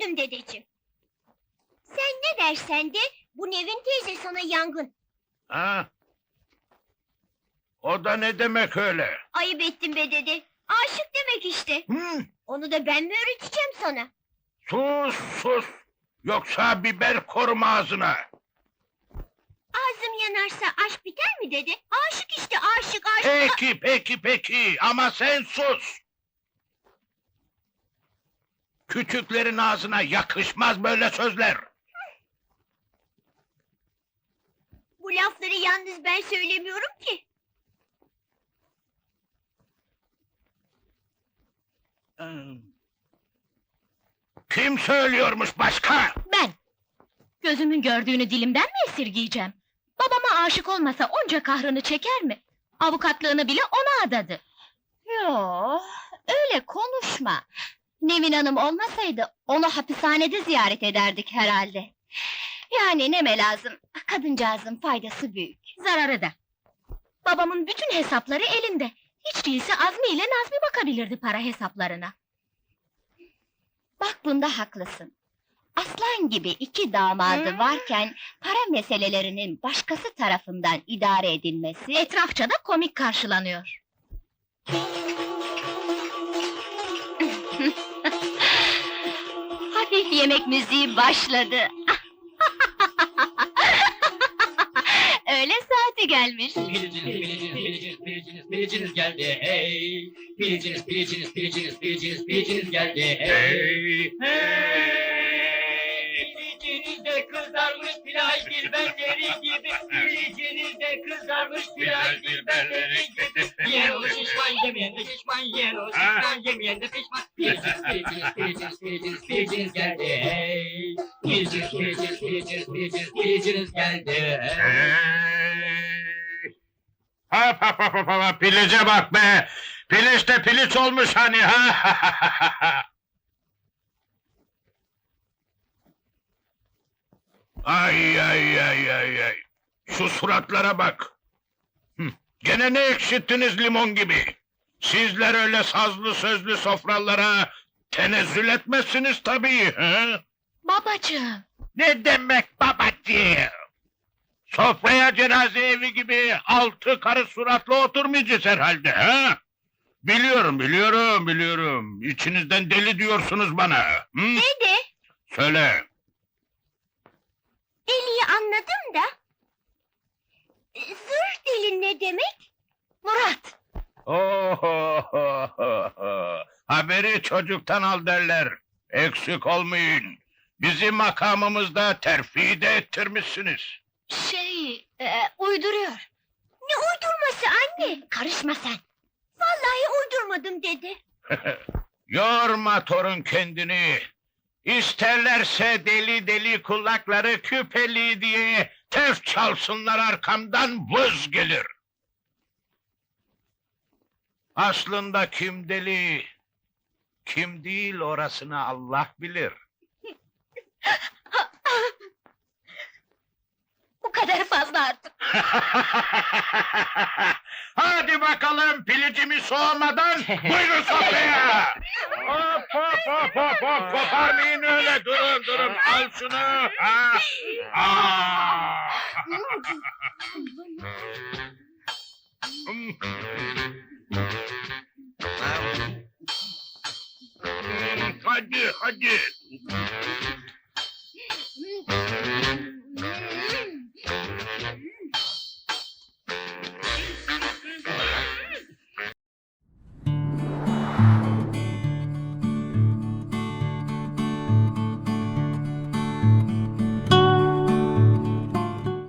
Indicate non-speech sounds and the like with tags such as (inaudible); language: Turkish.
düşündüm dedeciğim. Sen ne dersen de bu Nevin teyze sana yangın. Ha? O da ne demek öyle? Ayıp ettin be dede. Aşık demek işte. Hı? Onu da ben mi öğreteceğim sana? Sus sus. Yoksa biber koruma ağzına. Ağzım yanarsa aşk biter mi dede? Aşık işte aşık aşık. Peki peki peki ama sen sus. Küçüklerin ağzına yakışmaz böyle sözler. Bu lafları yalnız ben söylemiyorum ki. Kim söylüyormuş başka? Ben. Gözümün gördüğünü dilimden mi esirgeyeceğim? Babama aşık olmasa onca kahrını çeker mi? Avukatlığını bile ona adadı. Yo, öyle konuşma. Nevin Hanım olmasaydı onu hapishanede ziyaret ederdik herhalde. Yani neme lazım? Kadıncağızın faydası büyük. Zararı da. Babamın bütün hesapları elinde. Hiç değilse Azmi ile Nazmi bakabilirdi para hesaplarına. Bak bunda haklısın. Aslan gibi iki damadı Hmm. varken para meselelerinin başkası tarafından idare edilmesi etrafça da komik karşılanıyor. Hafif yemek müziği başladı. (laughs) Öyle saati gelmiş. Piliciniz, piliciniz, piliciniz, piliciniz geldi hey. Piliciniz, piliciniz, piliciniz, piliciniz, piliciniz geldi hey. Hey. Piliciniz de kızarmış pilay dilberleri gibi. Piliciniz de kızarmış pilay dilberleri gibi. Yemeyen de şişman, yiyen o şişman yemeyen de pişman. Piliciniz, piliciniz, piliciniz, piliciniz, piliciniz geldi hey. Piliciniz, piliciniz, piliciniz, piliciniz geldi hey. Ha ha ha ha ha pilice bak be. Piliç de piliç olmuş hani ha. (laughs) ay ay ay ay ay. Şu suratlara bak. Gene ne ekşittiniz limon gibi. Sizler öyle sazlı sözlü sofralara tenezzül etmezsiniz tabii. He? Babacığım. Ne demek babacığım? Sofraya cenaze evi gibi altı karı suratlı oturmayacağız herhalde ha? Biliyorum, biliyorum, biliyorum. İçinizden deli diyorsunuz bana. Hı? Dede, Söyle. deliyi anladım da. Zır deli ne demek? Oho, (laughs) haberi çocuktan al derler. Eksik olmayın. Bizi makamımızda terfi de ettirmişsiniz. Şey, e, uyduruyor. Ne uydurması anne? Karışma sen. Vallahi uydurmadım dede. (laughs) Yorma torun kendini. İsterlerse deli deli kulakları küpeli diye tef çalsınlar arkamdan vız gelir. Aslında kim deli, kim değil orasını Allah bilir. (laughs) Bu kadar fazla artık. (laughs) Hadi bakalım pilicimi soğumadan buyurun sofraya. (laughs) hop hop hop hop hop koparmayın öyle durun durun al şunu. Ha. Aa. Hadi hadi.